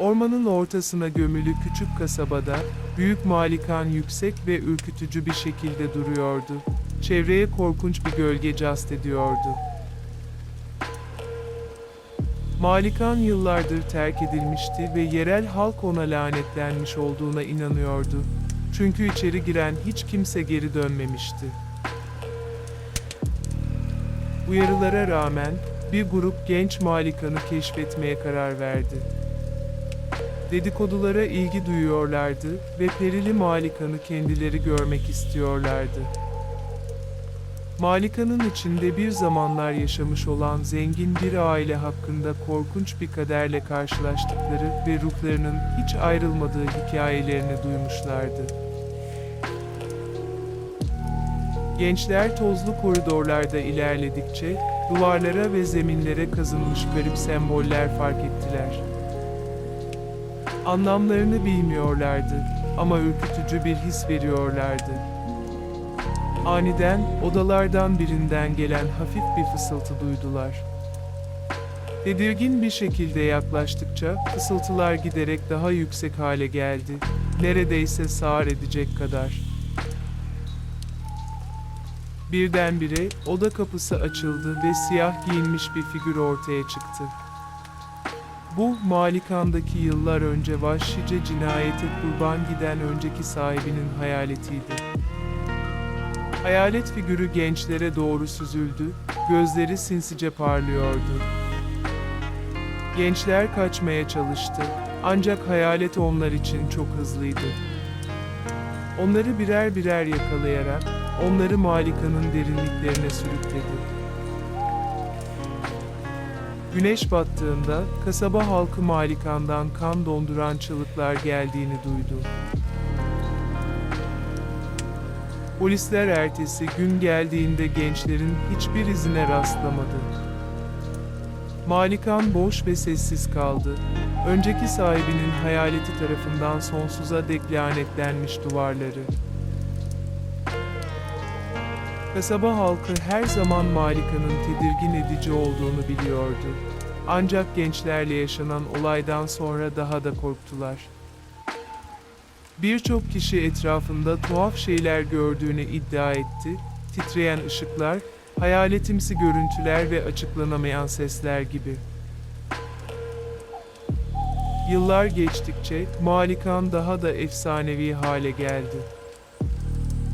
Ormanın ortasına gömülü küçük kasabada, büyük malikan yüksek ve ürkütücü bir şekilde duruyordu. Çevreye korkunç bir gölge cast ediyordu. Malikan yıllardır terk edilmişti ve yerel halk ona lanetlenmiş olduğuna inanıyordu. Çünkü içeri giren hiç kimse geri dönmemişti. Uyarılara rağmen bir grup genç Malikan'ı keşfetmeye karar verdi. Dedikodulara ilgi duyuyorlardı ve perili Malikan'ı kendileri görmek istiyorlardı. Malikanın içinde bir zamanlar yaşamış olan zengin bir aile hakkında korkunç bir kaderle karşılaştıkları ve ruhlarının hiç ayrılmadığı hikayelerini duymuşlardı. Gençler tozlu koridorlarda ilerledikçe duvarlara ve zeminlere kazınmış garip semboller fark ettiler. Anlamlarını bilmiyorlardı ama ürkütücü bir his veriyorlardı. Aniden odalardan birinden gelen hafif bir fısıltı duydular. Tedirgin bir şekilde yaklaştıkça fısıltılar giderek daha yüksek hale geldi. Neredeyse sağır edecek kadar. Birdenbire oda kapısı açıldı ve siyah giyinmiş bir figür ortaya çıktı. Bu Malikan'daki yıllar önce vahşice cinayete kurban giden önceki sahibinin hayaletiydi. Hayalet figürü gençlere doğru süzüldü, gözleri sinsice parlıyordu. Gençler kaçmaya çalıştı, ancak hayalet onlar için çok hızlıydı. Onları birer birer yakalayarak, onları Malika'nın derinliklerine sürükledi. Güneş battığında, kasaba halkı Malikan'dan kan donduran çığlıklar geldiğini duydu. Polisler ertesi gün geldiğinde gençlerin hiçbir izine rastlamadı. Malikan boş ve sessiz kaldı. Önceki sahibinin hayaleti tarafından sonsuza dek lanetlenmiş duvarları. Kasaba halkı her zaman Malika'nın tedirgin edici olduğunu biliyordu. Ancak gençlerle yaşanan olaydan sonra daha da korktular. Birçok kişi etrafında tuhaf şeyler gördüğünü iddia etti. Titreyen ışıklar, hayaletimsi görüntüler ve açıklanamayan sesler gibi. Yıllar geçtikçe Malikan daha da efsanevi hale geldi.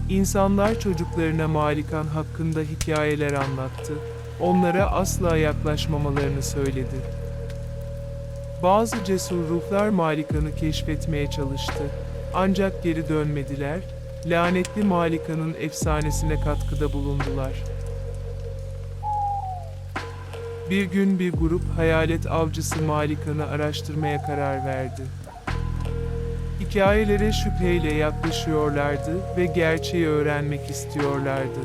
İnsanlar çocuklarına Malikan hakkında hikayeler anlattı. Onlara asla yaklaşmamalarını söyledi. Bazı cesur ruhlar Malikan'ı keşfetmeye çalıştı. Ancak geri dönmediler, lanetli Malika'nın efsanesine katkıda bulundular. Bir gün bir grup hayalet avcısı Malika'nı araştırmaya karar verdi. Hikayelere şüpheyle yaklaşıyorlardı ve gerçeği öğrenmek istiyorlardı.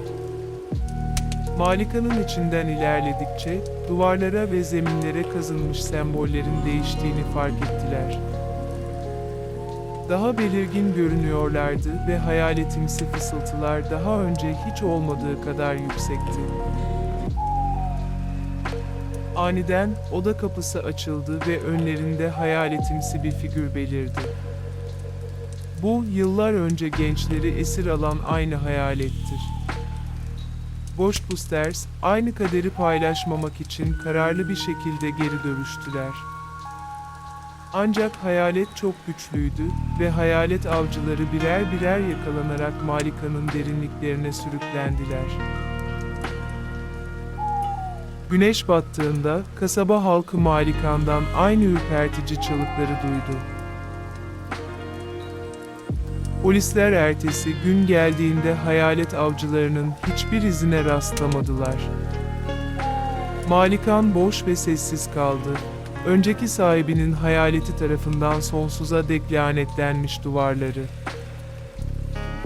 Malika'nın içinden ilerledikçe duvarlara ve zeminlere kazınmış sembollerin değiştiğini fark ettiler. Daha belirgin görünüyorlardı ve hayaletimsi fısıltılar daha önce hiç olmadığı kadar yüksekti. Aniden oda kapısı açıldı ve önlerinde hayaletimsi bir figür belirdi. Bu yıllar önce gençleri esir alan aynı hayalettir. Ghostbusters aynı kaderi paylaşmamak için kararlı bir şekilde geri dönüştüler. Ancak hayalet çok güçlüydü ve hayalet avcıları birer birer yakalanarak Malika'nın derinliklerine sürüklendiler. Güneş battığında kasaba halkı Malikan'dan aynı ürpertici çığlıkları duydu. Polisler ertesi gün geldiğinde hayalet avcılarının hiçbir izine rastlamadılar. Malikan boş ve sessiz kaldı. Önceki sahibinin hayaleti tarafından sonsuza dek lanetlenmiş duvarları.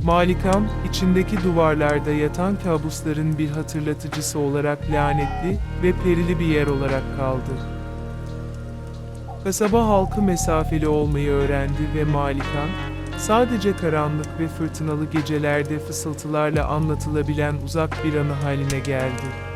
Malikan, içindeki duvarlarda yatan kabusların bir hatırlatıcısı olarak lanetli ve perili bir yer olarak kaldı. Kasaba halkı mesafeli olmayı öğrendi ve Malikan, sadece karanlık ve fırtınalı gecelerde fısıltılarla anlatılabilen uzak bir anı haline geldi.